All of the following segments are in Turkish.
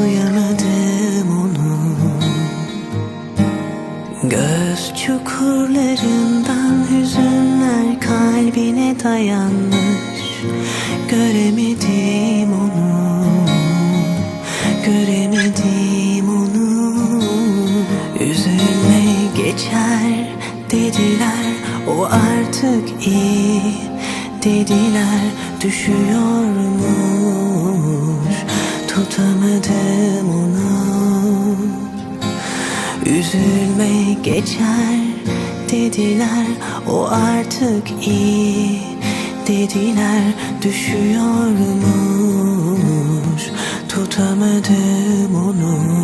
Duyamadım onu. Göz çukurlarından hüzünler kalbine dayanmış. Göremedim onu Göremedim onu. Üzülme geçer dediler O artık iyi dediler. Düşüyormuş tutamadım onu. Üzülme geçer dediler O artık iyi dediler. Düşüyormuş tutamadım onu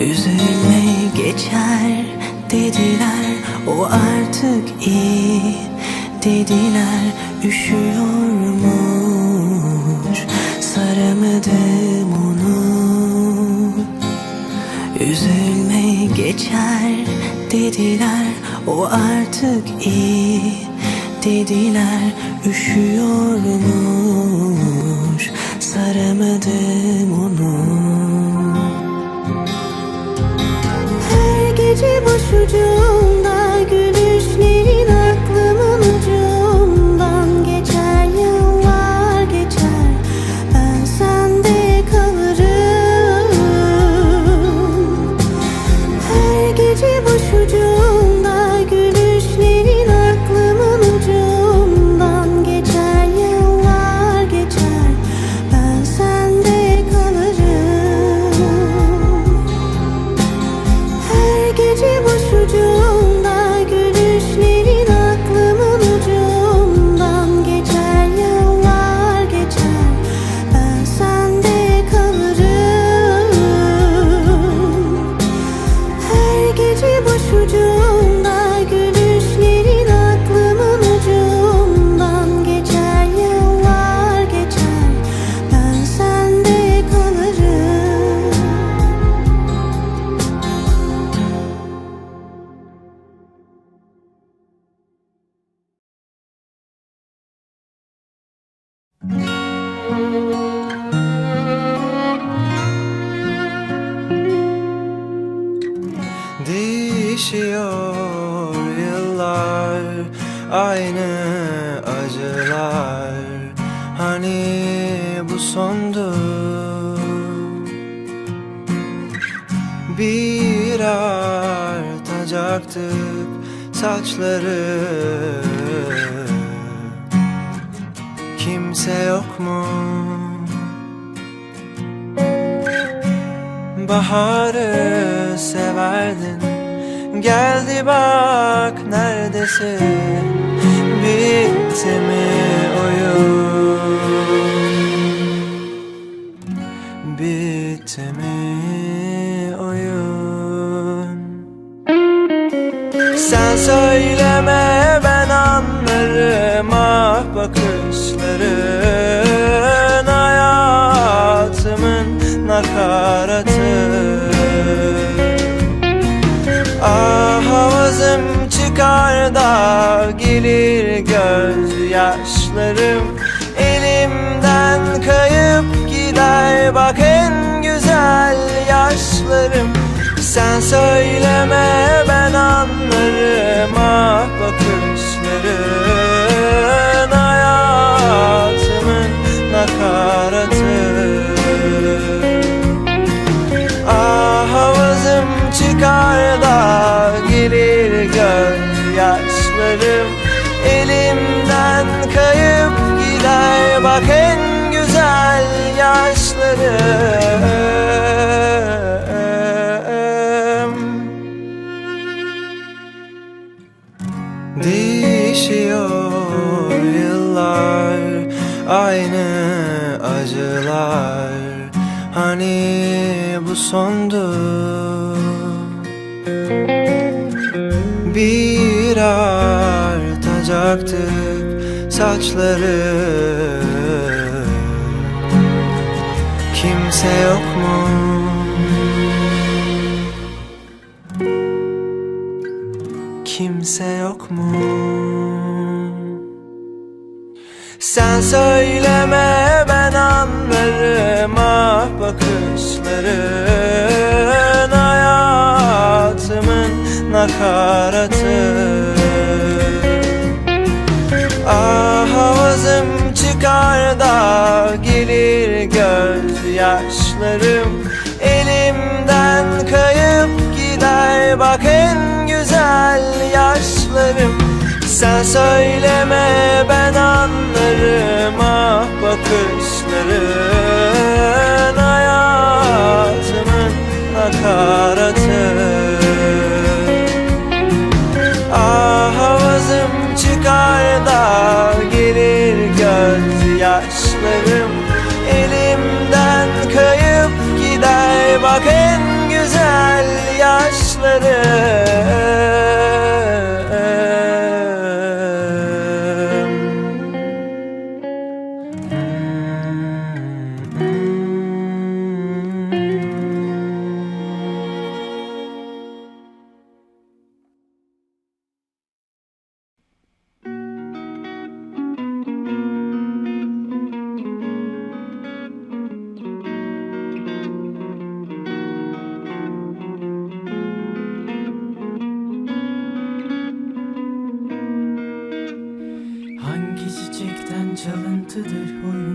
Üzülme geçer dediler O artık iyi dediler. Üşüyormuş saramadım onu. Üzülme geçer dediler O artık iyi dediler. Üşüyormuş saramadım onu Her gece Değişiyor yıllar Aynı acılar. Hani bu sondu. Bir artacaktık saçları. Kimse yok mu? Baharı severdin Geldi bak neredesin? Bitti mi oyun çıkar da gelir gözyaşlarım. Elimden kayıp gider bak en güzel yaşlarım. Sen söyleme ben anlarım ah bakışların Bir artacaktık saçları Kimse yok mu? Kimse yok mu? Sen söyleme ben anlarım ah bakışların nakaratı. Ah havazım çıkar da gelir gözyaşlarım. Elimden kayıp gider bak en güzel yaşlarım. Sen söyleme ben anlarım ah bakışların Hayatımın nakaratı acıdır huyum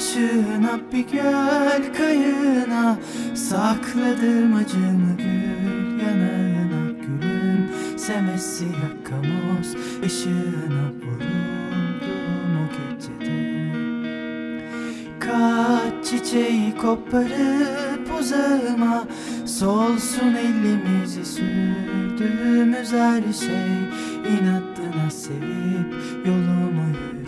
ışığına bir göl kayığına Sakladım acımı gül yanağına Gülüm. Semesi yakamoz ışığına vuruldum o gecede? Kaç çiçeği koparıp uzağıma Solsun elimizi sürdüğümüz her şey. İnadına sevip yolumu yürürüm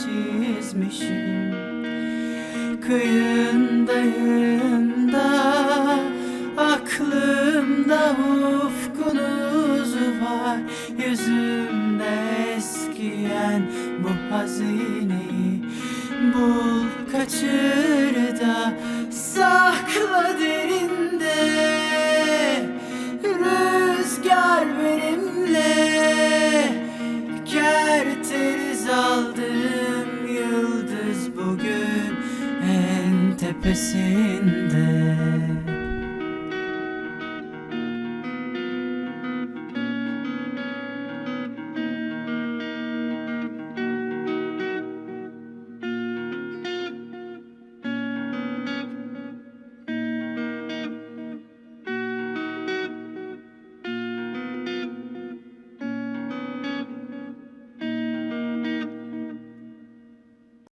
çizmişim. Kıyındayım da aklımda ufkunuz var. Yüzümde eskiyen bu hazineyi Bul kaçır da sakla derinde tepesinde